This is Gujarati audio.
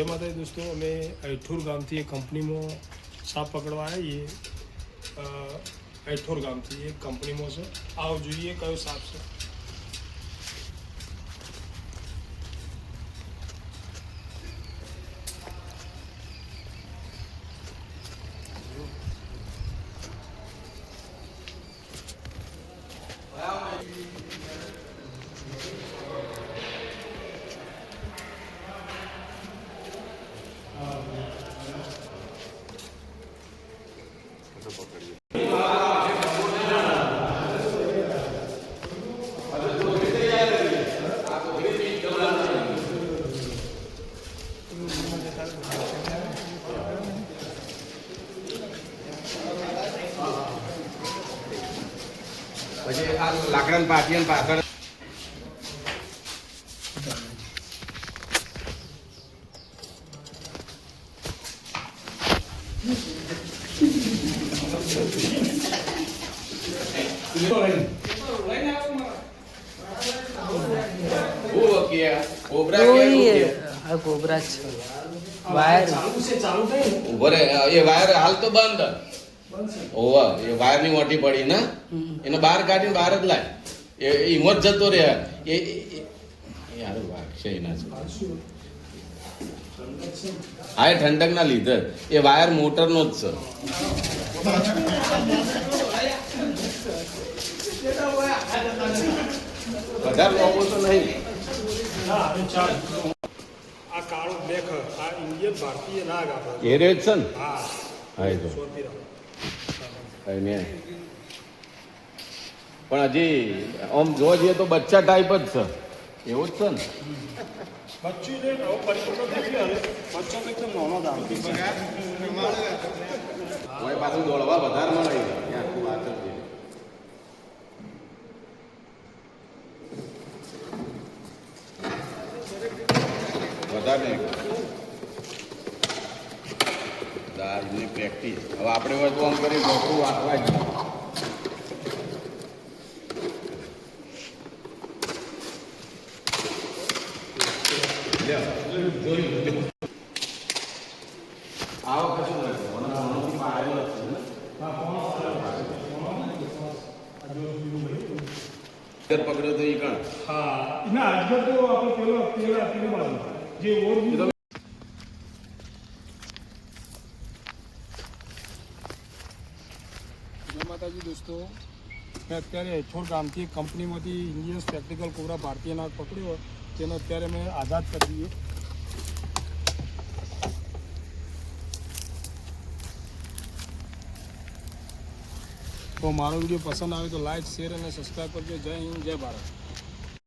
જે માતાજી દોસ્તો, અમે અઠોર ગામથી એક કંપનીમાં સાપ પકડવા આવીએ અઠોર ગામથી એક કંપનીમાં છે. આવો જોઈએ કયો સાપ છે. પછી આ પાછળ કોબરા છે. વાયર. ચાલુ છે ચાલુ થઈ. એ વાયર હાલ તો બંધ. ઓવા એ વાયરની ઓટી મોટી પડી ને? એને બહાર કાઢીને બહાર જ લાય. એ હિંમત જતો રહે. એ યાર એ- છે એના. હા એ ઠંડક ના લીધે. એ વાયર મોટર નો જ છે. વધારે લોકો તો નહીં. આ કાળો મેખ આ ઇન્ડિયન ભારતીય નાગ આપણે એ રે છે ને? હા. એ તો. પણ હજી આમ જોવા જઈએ તો બચ્ચા ટાઈપ જ છે. એવું જ છે ને? પાછું દોડવા વધારે મળે વધારે. દાળની પ્રેક્ટિસ હવે આપણે હોય તો આમ કરી ગોખરું વાંચવા જ પકડ્યો તો એ કણ. હા ના આજકાલ તો આપણે પેલો પેલા પેલી બાજુ જે ઓર જય માતાજી દોસ્તો. મેં અત્યારે હેઠોડ ગામથી એક કંપનીમાંથી ઇન્ડિયન સ્પેક્ટિકલ કોબરા ભારતીય નાગ પકડ્યો તેનો અત્યારે મેં આઝાદ કરી દઈએ તો મારો વીડિયો પસંદ આવે તો લાઈક શેર અને સબસ્ક્રાઈબ કરજો. જય હિન્દ, જય ભારત.